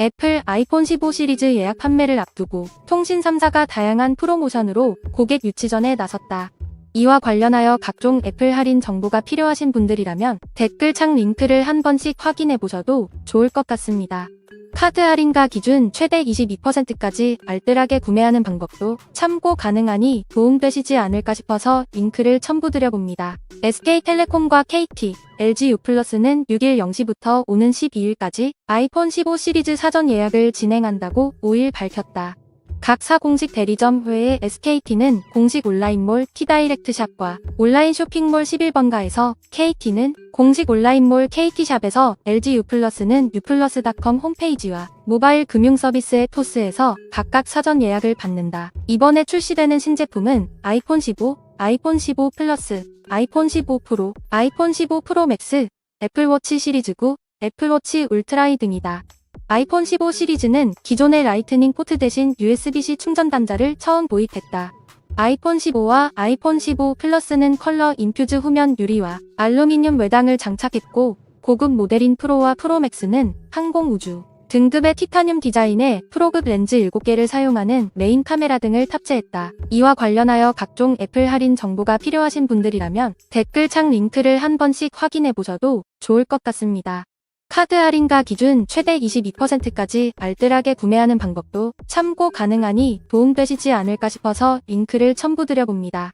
애플 아이폰 15 시리즈 예약 판매를 앞두고 통신 3사가 다양한 프로모션으로 고객 유치전에 나섰다. 이와 관련하여 각종 애플 할인 정보가 필요하신 분들이라면 댓글창 링크를 한 번씩 확인해 보셔도 좋을 것 같습니다. 카드 할인가 기준 최대 22%까지 알뜰하게 구매하는 방법도 참고 가능하니 도움되시지 않을까 싶어서 링크를 첨부드려 봅니다. SK텔레콤과 KT, LG U+는 6일 0시부터 오는 12일까지 아이폰 15 시리즈 사전 예약을 진행한다고 5일 밝혔다. 각 사 공식 대리점 외에 SKT는 공식 온라인몰 T다이렉트샵과 온라인 쇼핑몰 11번가에서 KT는 공식 온라인몰 KT샵에서 LG U+는 uplus.com 홈페이지와 모바일 금융 서비스 의 토스에서 각각 사전 예약을 받는다. 이번에 출시되는 신제품은 아이폰 15, 아이폰 15 플러스, 아이폰 15 프로, 아이폰 15 프로 맥스, 애플워치 시리즈 9, 애플워치 울트라이 등이다. 아이폰 15 시리즈는 기존의 라이트닝 포트 대신 USB-C 충전 단자를 처음 도입했다. 아이폰 15와 아이폰 15 플러스는 컬러 인퓨즈 후면 유리와 알루미늄 외당을 장착했고 고급 모델인 프로와 프로맥스는 항공우주 등급의 티타늄 디자인에 프로급 렌즈 7개를 사용하는 메인 카메라 등을 탑재했다. 이와 관련하여 각종 애플 할인 정보가 필요하신 분들이라면 댓글창 링크를 한 번씩 확인해 보셔도 좋을 것 같습니다. 카드 할인가 기준 최대 22%까지 알뜰하게 구매하는 방법도 참고 가능하니 도움되시지 않을까 싶어서 링크를 첨부드려 봅니다.